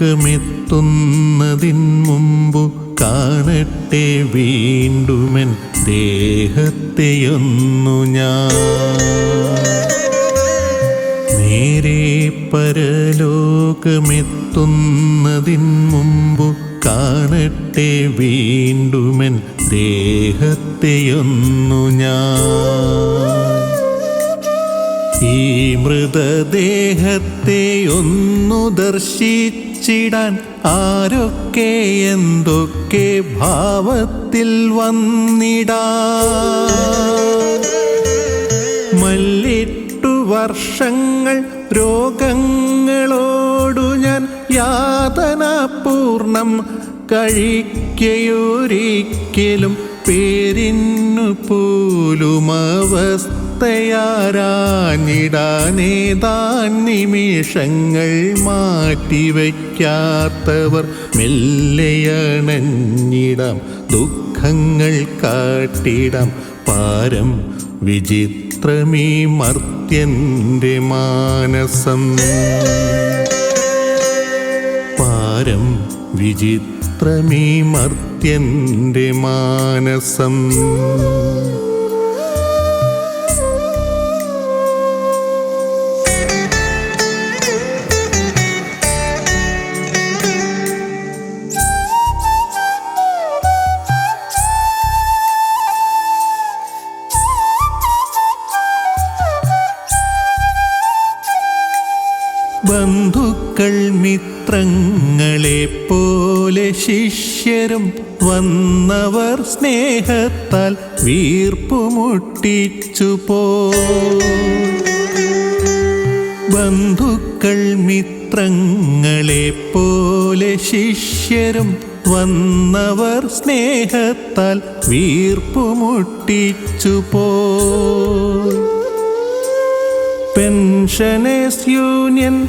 നേരെ പരലോകമെത്തുന്നതിൻ മുമ്പു കാണട്ടെ വീണ്ടുമൻ ദേഹത്തെയൊന്നു ഞാൻ. നേരെ പരലോകമെത്തുന്നതിൻ മുമ്പു കാണട്ടെ വീണ്ടുമൻ ദേഹത്തെയൊന്നു ഞാൻ. ഈ മൃതദേഹത്തെ ഒന്നു ദർശിച്ചിടാൻ ആരൊക്കെ എന്തൊക്കെ ഭാവത്തിൽ വന്നിടാ? മല്ലിട്ടു വർഷങ്ങൾ രോഗങ്ങളോടു ഞാൻ യാതനാപൂർണം കഴിക്കയൊരിക്കലും പേരിന്നു പോലും അവസ്ഥയാരാഞ്ഞിടാനേതാൻ നിമിഷങ്ങൾ മാറ്റിവയ്ക്കാത്തവർ മെല്ലയണഞ്ഞിടം ദുഃഖങ്ങൾ കാട്ടിടം. പാരം വിചിത്രമീ മർത്യന്റെ മാനസം. പാരം വിചിത്രമീ മർത്യന്റെ മാനസം. ശിഷ്യരും വന്നവർ സ്നേഹത്താൽ വീർപ്പുമുട്ടിച്ചു പോ. ബന്ധുക്കൾ മിത്രങ്ങളെ പോലെ ശിഷ്യരും വന്നവർ സ്നേഹത്താൽ വീർപ്പുമുട്ടിച്ചു പോ. പെൻഷനേഴ്സ് യൂണിയൻ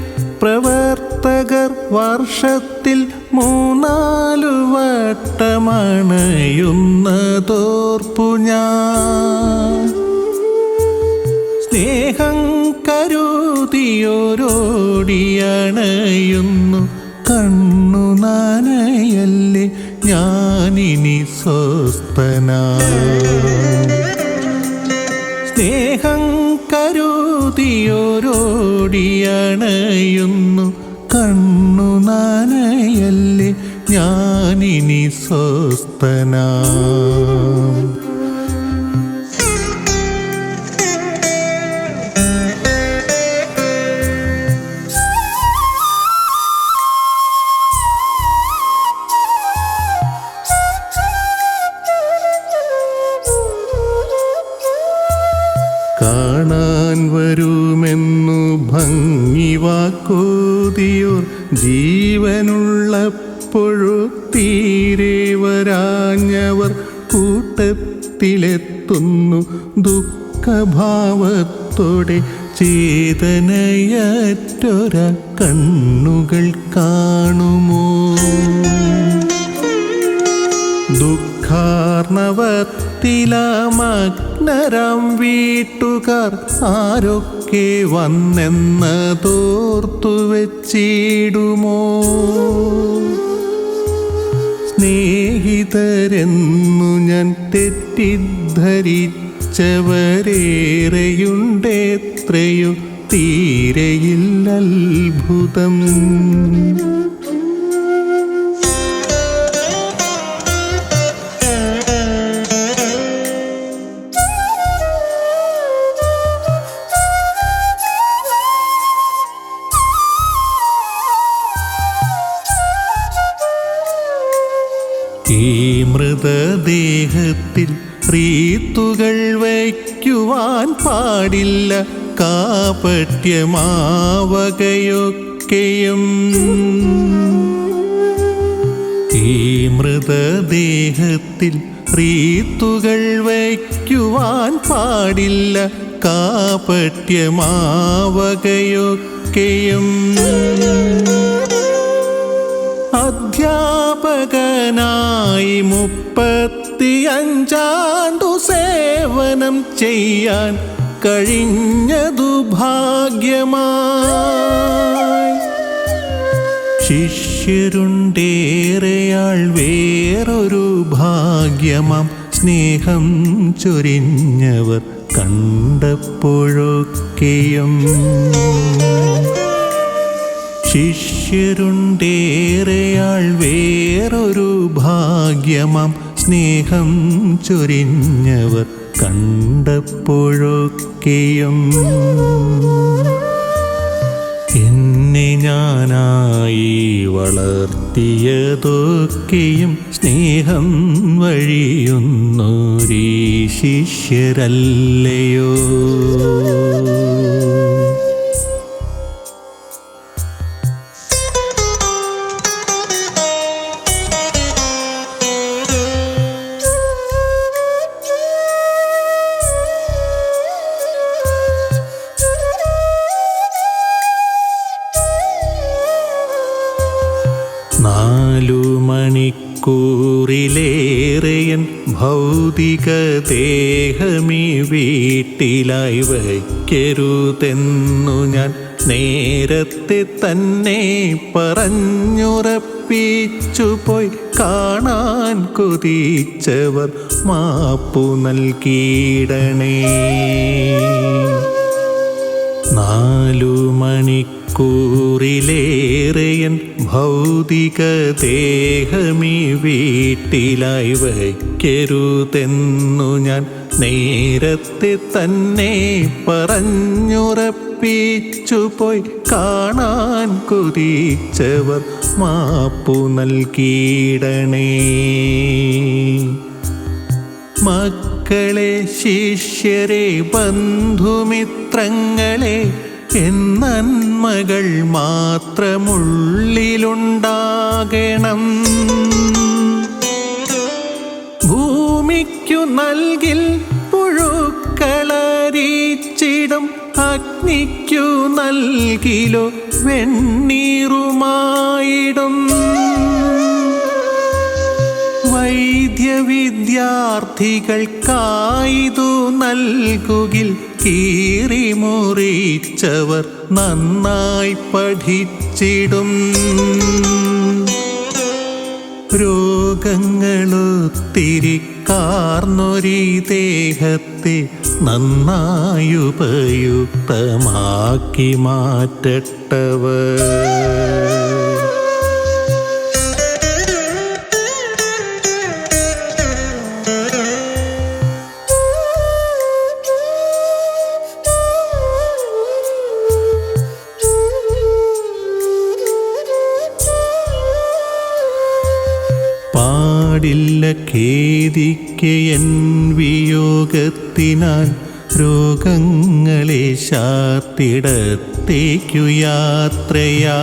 പ്രവർത്തകർ വർഷത്തിൽ മൂന്നാലു വട്ടമണയുന്നതോർപ്പു ഞാൻ. സ്നേഹം കരുതിയോരോടിയണയുന്നു. കണ്ണു നാനയല്ലേ ഞാനിനി സ്വസ്ഥനാ. സ്നേഹം കരുതിയോരോടിയണയുന്നു. ഞാനിനി സ്വസ്ഥനാ. കാണാൻ വരുമെന്നു ഭംഗി വാക്കോതിയോർ ജീവനുള്ളപ്പോഴു തീരെ വരാഞ്ഞവർ കൂട്ടത്തിലെത്തുന്നു ദുഃഖഭാവത്തോടെ ചേതനയറ്റൊര കണ്ണുകൾ കാണുമോ? ദുഃഖാർണവത്തിലമഗ്നരം വീട്ടുകാർ ആരൊക്കെ വന്നെന്നതോർത്തു വെച്ചിടുമോ സ്നേഹിതരെന്നു ഞാൻ തെറ്റിദ്ധരിച്ചവരേറെയുണ്ടെത്രയോ തീരയിൽ ഈ മൃതദേഹത്തിൽ റീത്തുകൾ വയ്ക്കുവാൻ പാടില്ല കാപട്യമാവകയൊക്കെയും. ഈ മൃതദേഹത്തിൽ റീത്തുകൾ വയ്ക്കുവാൻ പാടില്ല കാപട്യമാവകയൊക്കെയും. അധ്യാപകനായി മുപ്പത്തിയഞ്ചാണ്ടു സേവനം ചെയ്യാൻ കഴിഞ്ഞതു ഭാഗ്യമായി. ശിഷ്യരുണ്ടേറെയാൾ വേറൊരു ഭാഗ്യമാം. സ്നേഹം ചൊരിഞ്ഞവർ കണ്ടപ്പോഴൊക്കെയും ശിഷ്യരുണ്ടേറെയാൾ വേറൊരു ഭാഗ്യമാം സ്നേഹം ചൊരിഞ്ഞവർ കണ്ടപ്പോഴൊക്കെയും എന്നെ ഞാനായി വളർത്തിയതൊക്കെയും സ്നേഹം വഴിയുന്നൊരീ ശിഷ്യരല്ലയോ. ഭൗതിക ദേഹമീ വീട്ടിലായി വയ്ക്കരുതെന്നു ഞാൻ നേരത്തെ തന്നെ പറഞ്ഞുറപ്പിച്ചു പോയി കാണാൻ കൊതിച്ചവർ മാപ്പു നൽകിയിടണേ. നാലു മണിക്കൂറിലേറെയൻ ഭൗതിക ദേഹമീ വീട്ടിലായി വയ്ക്കരുതെന്നു ഞാൻ നേരത്തെ തന്നെ പറഞ്ഞുറപ്പിച്ചു പോയി കാണാൻ കുതിച്ചവർ മാപ്പു നൽകിയിടണേ. മക്കളെ ശിഷ്യരെ ബന്ധുമിത്രങ്ങളെ എന്നന്മകൾ മാത്രമുള്ളിലുണ്ടാകണം. ഭൂമിക്കു നൽകിൽ പുഴുക്കളരീച്ചിടും അഗ്നിക്കു നൽകിലോ വെണ്ണീറുമായിടും. വൈദ്യവിദ്യാർത്ഥികൾക്കായിതു നൽകുകിൽ കീറിമുറിച്ചവർ നന്നായി പഠിച്ചിടും. രോഗങ്ങളൊത്തിരി കാർന്നൊരി ദേഹത്തെ നന്നായുപയുക്തമാക്കി മാറ്റട്ടവർ. ഖേദിക്ക് എൻ വിയോഗത്തിനാൽ രോഗങ്ങളെ ശാത്തിടത്തേക്കു യാത്രയാ.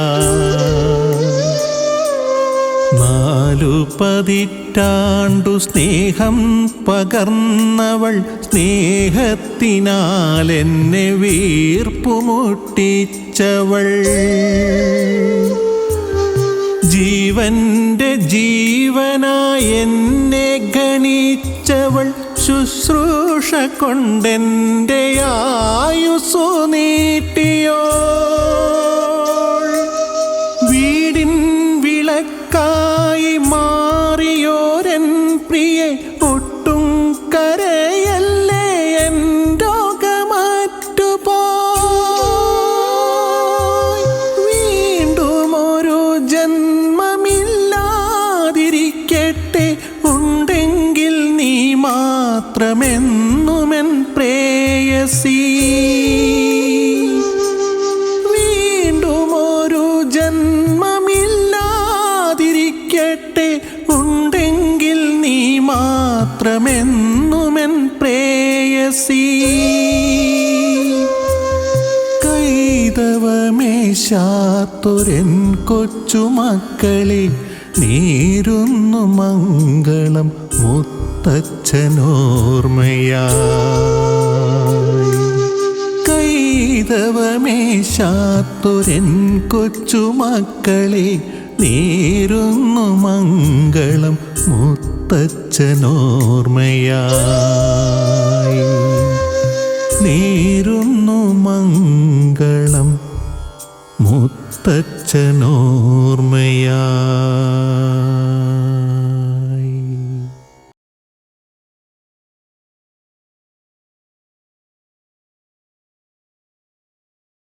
നാലു പതിറ്റാണ്ടു സ്നേഹം പകർന്നവൾ സ്നേഹത്തിനാൽ എന്നെ വീർപ്പുമുട്ടിച്ചവൾ ജീവന്റെ ജീവനായി എന്നെ ഗണിച്ചവൾ ശുശ്രൂഷ കൊണ്ടെന്റെ ആയുസു നീട്ടിയോ? മാത്രമെന്നുമെൻ പ്രേയസി. കൈതവമേശാത്തൊരൻ കൊച്ചുമക്കളെ നേരുന്നു മംഗളം മുത്തച്ഛനോർമ്മയാ. കൈതവമേശാത്തൊരൻ കൊച്ചുമക്കളെ നേരുന്നു മംഗളം മുത്തച്ഛനോർമ്മയായി നേരുന്നു മംഗളം മുത്തച്ഛനോർമ്മയായി.